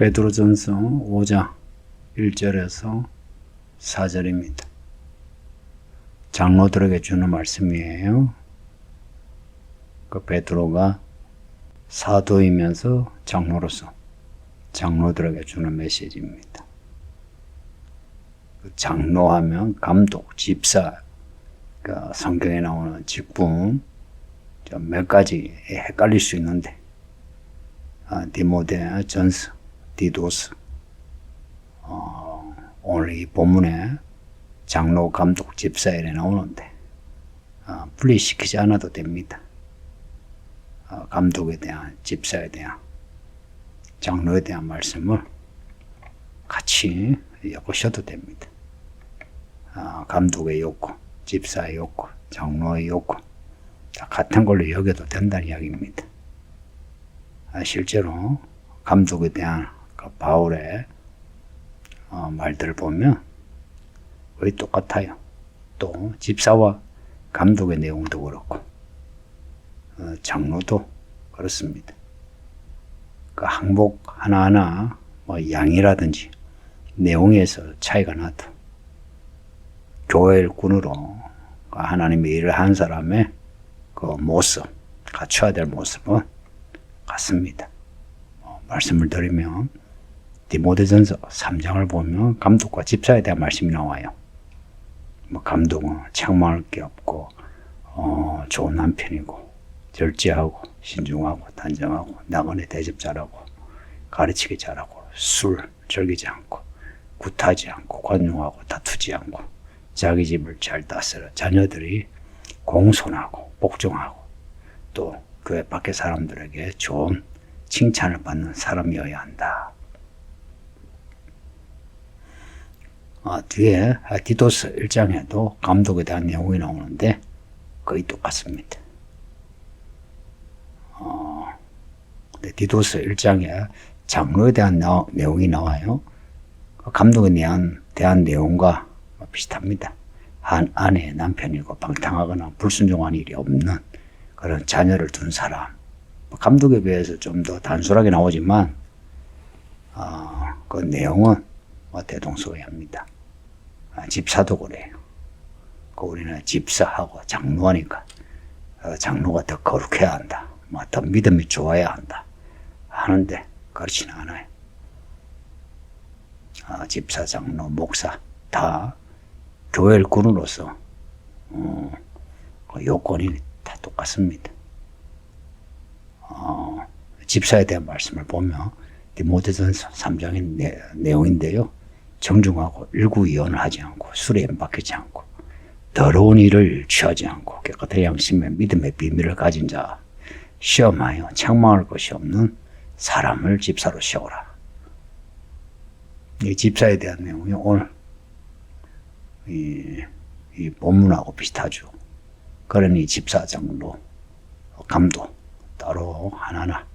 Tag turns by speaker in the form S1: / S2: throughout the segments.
S1: 베드로전서 5장 1절에서 4절입니다. 장로들에게 주는 말씀이에요. 그 베드로가 사도이면서 장로로서 장로들에게 주는 메시지입니다. 그 장로하면 감독, 집사, 그 성경에 나오는 직분 몇 가지 헷갈릴 수 있는데 아, 디모데, 전스, 디도스 어, 오늘 이 본문에 장로, 감독, 집사 이래 나오는데 어, 분리시키지 않아도 됩니다. 어, 감독에 대한, 집사에 대한, 장로에 대한 말씀을 같이 엮으셔도 됩니다. 어, 감독의 욕구, 집사의 욕구, 장로의 욕구 다 같은 걸로 여겨도 된다는 이야기입니다. 아, 실제로 감독에 대한 그 바울의 어, 말들을 보면 거의 똑같아요. 또 집사와 감독의 내용도 그렇고 어, 장로도 그렇습니다. 그 항복 하나하나 뭐 양이라든지 내용에서 차이가 나도 교회 일꾼으로 그 하나님의 일을 한 사람의 그 모습, 갖춰야 될 모습은 같습니다. 어, 말씀을 드리면 디모데전서 3장을 보면 감독과 집사에 대한 말씀이 나와요. 뭐 감독은 책망할 게 없고 어, 좋은 남편이고 절제하고 신중하고 단정하고 나그네 대접 잘하고 가르치기 잘하고 술 즐기지 않고 굿하지 않고 관용하고 다투지 않고 자기 집을 잘 다스려 자녀들이 공손하고 복종하고 또 교회 밖의 사람들에게 좋은 칭찬을 받는 사람이어야 한다. 아, 뒤에 디도스 1장에도 감독에 대한 내용이 나오는데 거의 똑같습니다. 어, 디도스 1장에 장로에 대한 나, 내용이 나와요. 그 감독에 대한, 대한 내용과 비슷합니다. 한 아내, 남편이고 방탕하거나 불순종한 일이 없는 그런 자녀를 둔 사람. 뭐 감독에 비해서 좀 더 단순하게 나오지만, 어, 그 내용은 뭐 대동소이합니다. 아, 집사도 그래요. 그 우리는 집사하고 장로하니까 어, 장로가 더 거룩해야 한다. 뭐더 믿음이 좋아야 한다. 하는데 그렇지는 않아요. 어, 집사, 장로, 목사 다 교회 일꾼으로서 어, 그 요건이 다 똑같습니다. 어, 집사에 대한 말씀을 보면 디모데전서 3장의 내, 용인데요 정중하고 일구이연을 하지 않고 술에 연박하지 않고 더러운 일을 취하지 않고 깨끗한 양심의 믿음의 비밀을 가진 자 시험하여 책망할 것이 없는 사람을 집사로 세우라. 이 집사에 대한 내용이 오늘 이, 이 본문하고 비슷하죠. 그러니 집사 장로 감독 따로 하나하나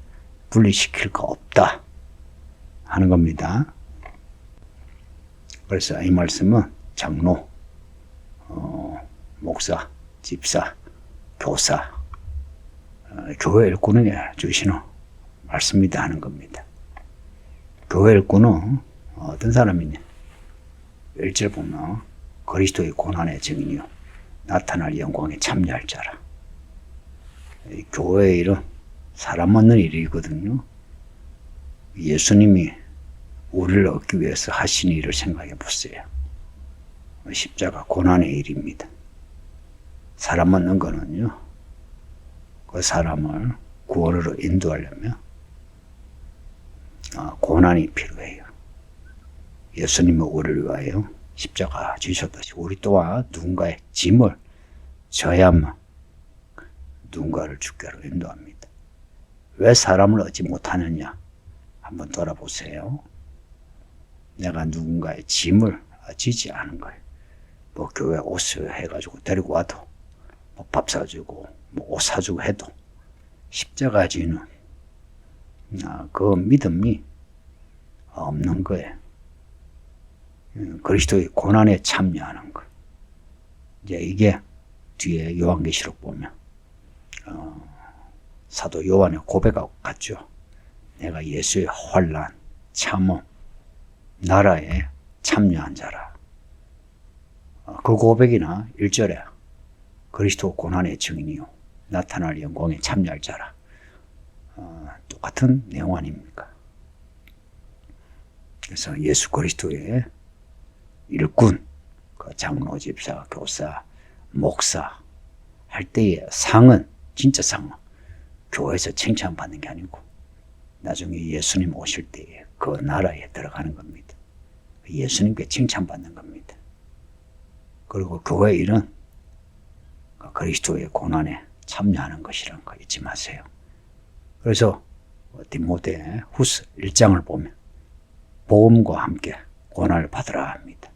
S1: 분리시킬 거 없다 하는 겁니다. 그래서 이 말씀은 장로, 어, 목사, 집사, 교사, 어, 교회 일꾼에게 주시는 말씀이다 하는 겁니다. 교회 일꾼은 어떤 사람이냐? 일절 보면 그리스도의 고난의 증인이요 나타날 영광에 참여할 자라. 교회의 일은 사람 만는 일이거든요. 예수님이 우리를 얻기 위해서 하신 일을 생각해 보세요. 십자가 고난의 일입니다. 사람 만는 거는요, 그 사람을 구원으로 인도하려면 아, 고난이 필요해요. 예수님은 우리를 위하여 십자가 지셨듯이 우리 또한 누군가의 짐을 져야만 누군가를 주께로 인도합니다. 왜 사람을 얻지 못하느냐? 한번 돌아보세요. 내가 누군가의 짐을 지지 않은 거예요. 뭐 교회 옷을 해가지고 데리고 와도 뭐 밥 사주고 뭐 옷 사주고 해도 십자가 지는 아, 그 믿음이 없는 거예요. 그리스도의 고난에 참여하는 것. 이제 이게 뒤에 요한계시록 보면 어, 사도 요한의 고백하고 같죠. 내가 예수의 환란, 참음, 나라에 참여한 자라. 어, 그 고백이나 1절에 그리스도 고난의 증인이요. 나타날 영광에 참여할 자라. 어, 똑같은 내용 아닙니까? 그래서 예수 그리스도의 일꾼, 그 장로, 집사, 교사, 목사 할 때의 상은 진짜 상은 교회에서 칭찬받는 게 아니고 나중에 예수님 오실 때에 그 나라에 들어가는 겁니다. 예수님께 칭찬받는 겁니다. 그리고 교회 일은 그 그리스도의 고난에 참여하는 것이라는 거 잊지 마세요. 그래서 디모데 후스 1장을 보면 복음과 함께 고난을 받으라 합니다.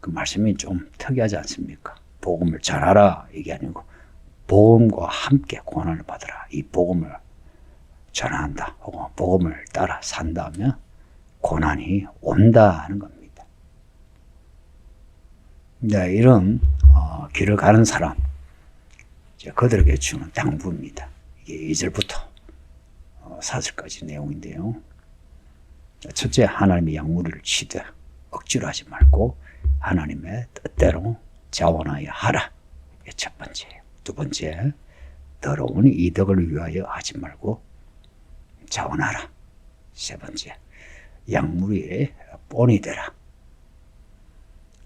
S1: 그 말씀이 좀 특이하지 않습니까? 복음을 전하라 이게 아니고 복음과 함께 고난을 받으라. 이 복음을 전한다. 혹은 복음을 따라 산다면 고난이 온다 하는 겁니다. 네, 이런 어, 길을 가는 사람 그들에게 주는 당부입니다. 이게 2절부터 어, 4절까지 내용인데요. 첫째 하나님의 양무리를 치되 억지로 하지 말고 하나님의 뜻대로 자원하여 하라. 이게 첫 번째예요. 두 번째 더러운 이득을 위하여 하지 말고 자원하라. 세 번째 양무리에 본이 되라.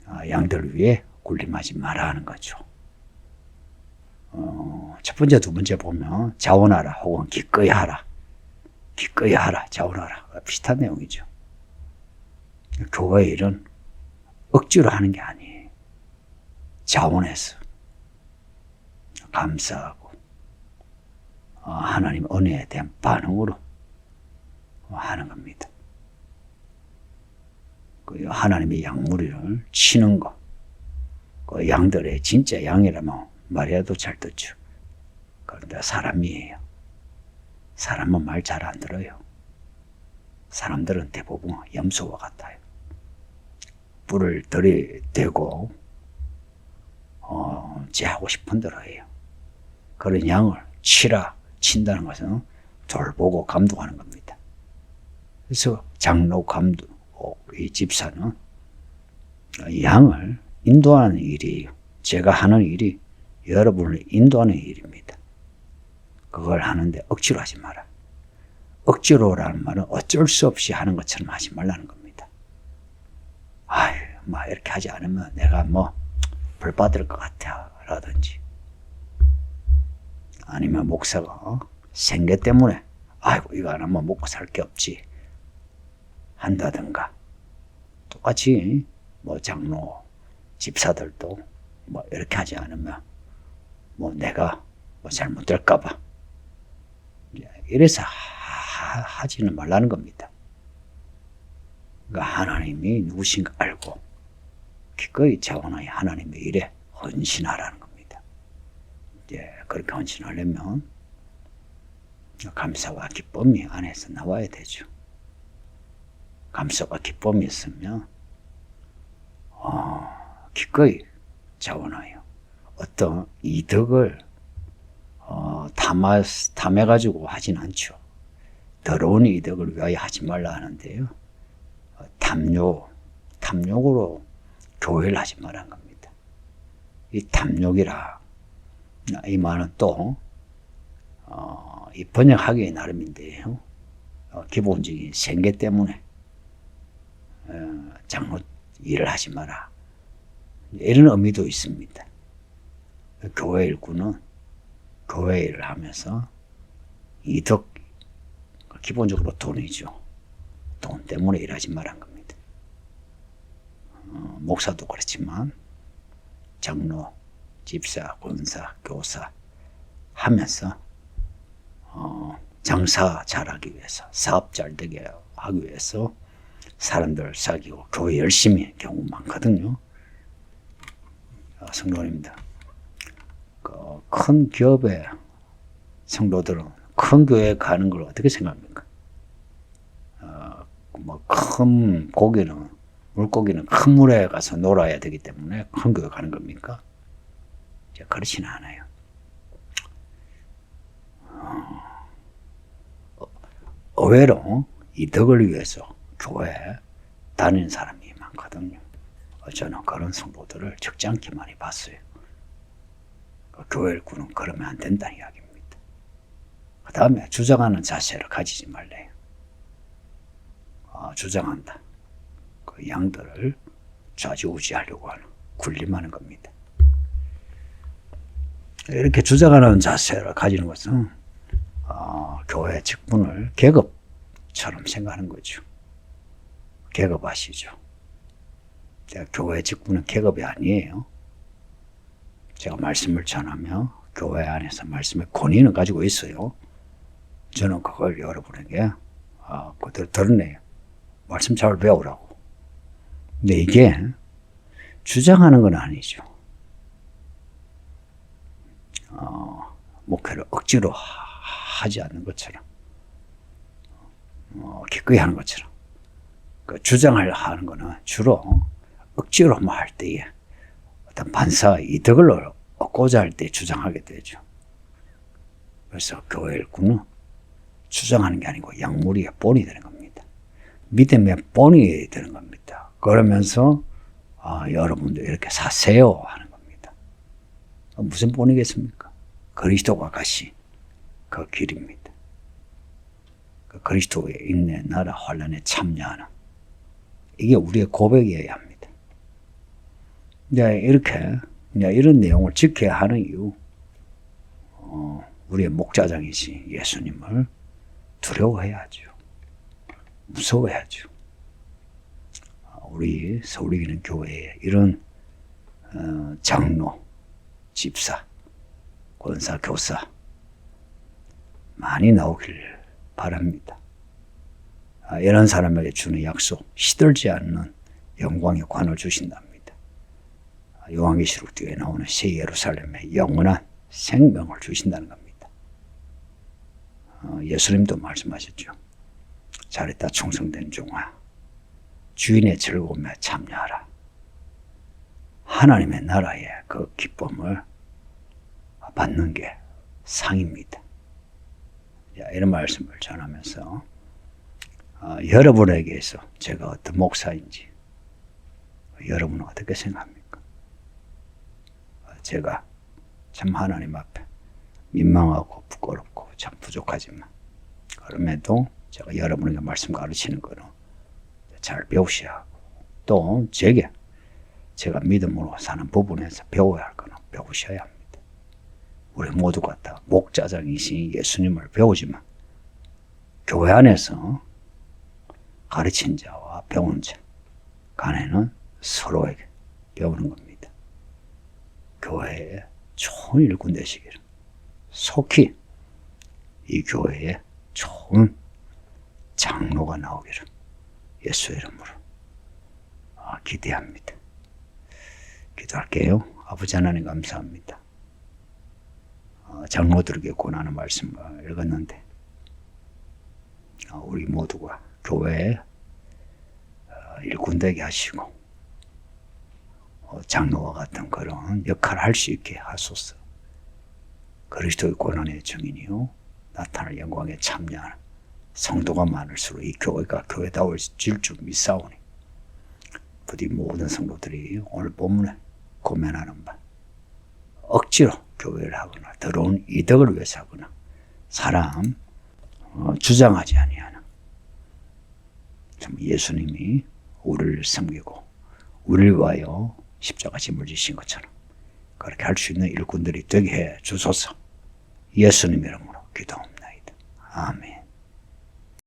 S1: 아, 양들 위에 군림하지 마라 하는 거죠. 어, 첫 번째, 두 번째 보면 자원하라 혹은 기꺼이 하라. 기꺼이 하라, 자원하라. 비슷한 내용이죠. 교회 일은 억지로 하는 게 아니에요. 자원해서 감사하고 어, 하나님 은혜에 대한 반응으로 하는 겁니다. 그 하나님의 양무리를 치는 거, 그 양들의 진짜 양이라면 말이라도 잘 듣죠. 그런데 사람이에요. 사람은 말 잘 안 들어요. 사람들은 대부분 염소와 같아요. 불을 들이대고 어, 제 하고 싶은 대로 해요. 그런 양을 치라 친다는 것은 돌보고 감독하는 겁니다. 그래서 장로 감독 이 집사는 양을 인도하는 일이에요. 제가 하는 일이 여러분을 인도하는 일입니다. 그걸 하는데 억지로 하지 마라. 억지로라는 말은 어쩔 수 없이 하는 것처럼 하지 말라는 겁니다. 아유, 막 이렇게 하지 않으면 내가 뭐 벌 받을 것 같아. 라든지. 아니면 목사가 생계 때문에 아이고, 이거 안 하면 먹고 살 게 없지. 한다든가. 똑같이 뭐 장로, 집사들도 뭐 이렇게 하지 않으면 뭐 내가 뭐 잘못될까봐. 이래서 하, 하지는 말라는 겁니다. 그러니까 하나님이 누구신가 알고 기꺼이 자원하여 하나님의 일에 헌신하라는 겁니다. 이제 그렇게 헌신하려면 감사와 기쁨이 안에서 나와야 되죠. 감사와 기쁨이 있으면 어, 기꺼이 자원하여 어떤 이득을 어, 담아, 담아가지고 하진 않죠. 더러운 이득을 위하여 하지 말라 하는데요. 어, 탐욕, 탐욕으로 교회를 하지 말한 겁니다. 이 탐욕이라 이 말은 또 어, 이 번역하기 나름인데요. 어, 기본적인 생계 때문에 어, 장로 일을 하지 마라. 이런 의미도 있습니다. 교회 일꾼은 교회 일을 하면서 이득, 기본적으로 돈이죠. 돈 때문에 일하지 말한 겁니다. 어, 목사도 그렇지만 장로, 집사, 권사, 교사 하면서 어, 장사 잘하기 위해서 사업 잘 되게 하기 위해서 사람들 사귀고 교회 열심히 할 경우 많거든요. 어, 성도님들 그큰 기업의 성도들은 큰 교회 가는 걸 어떻게 생각합니까? 어, 뭐큰 고기는 물고기는 큰 물에 가서 놀아야 되기 때문에 큰 교회 가는 겁니까? 그렇지는 않아요. 어, 의외로 이득을 위해서 교회 다니는 사람이 많거든요. 어, 저는 그런 성도들을 적지 않게 많이 봤어요. 그 교회 일꾼은 그러면 안 된다는 이야기입니다. 그 다음에 주장하는 자세를 가지지 말래요. 어, 주장한다. 그 양들을 좌지우지하려고 하는 군림하는 겁니다. 이렇게 주장하는 자세를 가지는 것은 어, 교회 직분을 계급처럼 생각하는 거죠. 계급 아시죠? 제가 교회 직분은 계급이 아니에요. 제가 말씀을 전하며 교회 안에서 말씀의 권위는 가지고 있어요. 저는 그걸 여러분에게 어, 그대로 드러내요. 말씀 잘 배우라고. 근데 이게 주장하는 건 아니죠. 어, 목회를 억지로 하- 하지 않는 것처럼, 어, 기꺼이 하는 것처럼. 그 주장을 하는 거는 주로 억지로 뭐 할 때에 어떤 반사 이득을 얻고자 할 때 주장하게 되죠. 그래서 교회 일꾼은 주장하는 게 아니고 약물이 본이 되는 겁니다. 믿음의 본이 되는 겁니다. 그러면서 아, 여러분도 이렇게 사세요 하는 겁니다. 어, 무슨 본이겠습니까? 그리스도가 가신 그 길입니다. 그 그리스도의 인내, 나라, 환란에 참여하는 이게 우리의 고백이어야 합니다. 이제 이렇게 이제 이런 내용을 지켜야 하는 이유, 어, 우리의 목자장이신 예수님을 두려워해야죠. 무서워해야죠. 어, 우리 서울이기는 교회에 이런 어, 장로, 집사, 권사, 교사 많이 나오길 바랍니다. 아, 이런 사람에게 주는 약속, 시들지 않는 영광의 관을 주신답니다. 아, 요한계시록 뒤에 나오는 새 예루살렘에 영원한 생명을 주신다는 겁니다. 어, 예수님도 말씀하셨죠. 잘했다 충성된 종아. 주인의 즐거움에 참여하라. 하나님의 나라의 그 기쁨을 받는 게 상입니다. 자, 이런 말씀을 전하면서 어, 여러분에게서 제가 어떤 목사인지 여러분은 어떻게 생각합니까? 어, 제가 참 하나님 앞에 민망하고 부끄럽고 참 부족하지만 그럼에도 제가 여러분에게 말씀 가르치는 거는 잘 배우셔야 하고 또 제게 제가 믿음으로 사는 부분에서 배워야 할 거는 배우셔야 합니다. 우리 모두가 다 목자장이신 예수님을 배우지만 교회 안에서 가르친 자와 배운 자 간에는 서로에게 배우는 겁니다. 교회에 좋은 일꾼 되시기를 속히 이 교회에 좋은 장로가 나오기를 예수의 이름으로 아, 기대합니다. 기도할게요. 아버지 하나님 감사합니다. 어, 장로들에게 권하는 말씀을 읽었는데 어, 우리 모두가 교회에 어, 일꾼 되게 하시고 어, 장로와 같은 그런 역할을 할 수 있게 하소서. 그리스도의 고난의 증인이요 나타날 영광에 참여하는 성도가 많을수록 이 교회가 교회다워질 줄 믿사오니 부디 모든 성도들이 오늘 본문에 고면하는 바 억지로 교회를 하거나 더러운 이득을 위해서 하거나 사람 어, 주장하지 아니하는 참 예수님이 우리를 섬기고 우리를 위하여 십자가 짐을 지신 것처럼 그렇게 할 수 있는 일꾼들이 되게 해 주소서 예수님 이름으로 기도합니다. 아멘